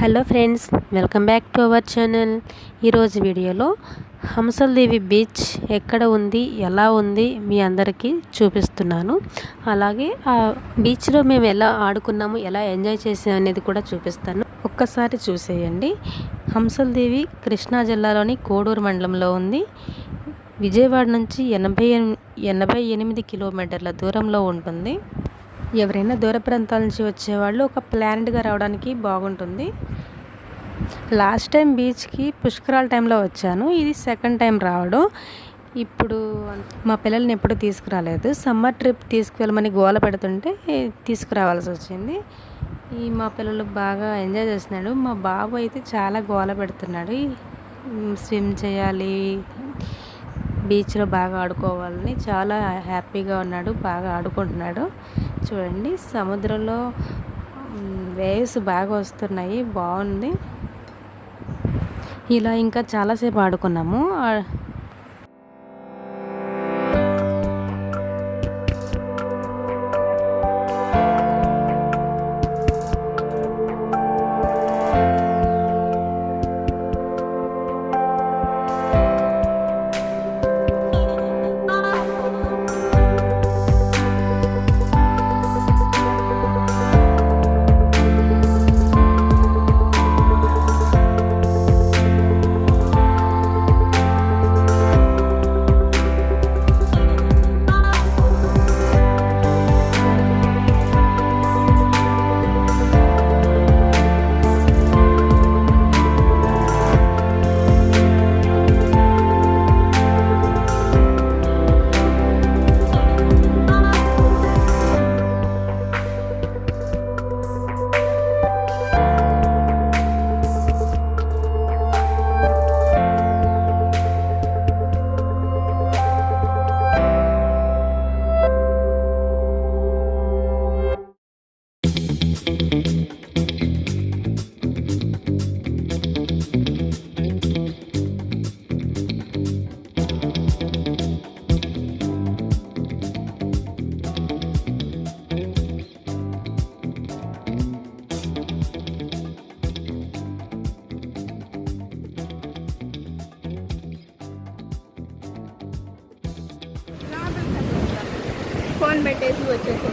Hello friends welcome back to our channel. ఈరోజు వీడియోలో హంసల్దేవి beach ఎక్కడ ఉంది ఎలా ఉంది మీ అందరికీ చూపిస్తున్నాను. అలాగే ఆ బీచ్లో మేము ఎలా ఆడుకున్నాము ఎలా ఎంజాయ్ చేసాము అనేది కూడా చూపిస్తాను. ఒక్కసారి చూసేయండి. హంసల్దేవి కృష్ణా జిల్లాలోని కోడూరు మండలంలో ఉంది. విజయవాడ నుంచి ఎనభై ఎనభై ఎనిమిది కిలోమీటర్ల దూరంలో ఉంటుంది. ఎవరైనా దూర ప్రాంతాల నుంచి వచ్చేవాళ్ళు ఒక ప్లానెట్గా రావడానికి బాగుంటుంది. లాస్ట్ టైం బీచ్కి పుష్కరాల టైంలో వచ్చాను. ఇది సెకండ్ టైం రావడం. ఇప్పుడు మా పిల్లల్ని ఎప్పుడు తీసుకురాలేదు. సమ్మర్ ట్రిప్ తీసుకువెళ్ళమని గోల పెడుతుంటే తీసుకురావాల్సి వచ్చింది. ఈ మా పిల్లలు బాగా ఎంజాయ్ చేస్తున్నాడు. మా బాబు అయితే చాలా గోల పెడుతున్నాడు. స్విమ్ చేయాలి బీచ్లో బాగా ఆడుకోవాలని చాలా హ్యాపీగా ఉన్నాడు బాగా ఆడుకుంటున్నాడు. చూడండి. సముద్రంలో వేవ్స్ బాగా వస్తున్నాయి. బాగుంది. ఇలా ఇంకా చాలాసేపు ఆడుకున్నాము. ఆ- పెట్టేసి వచ్చేసి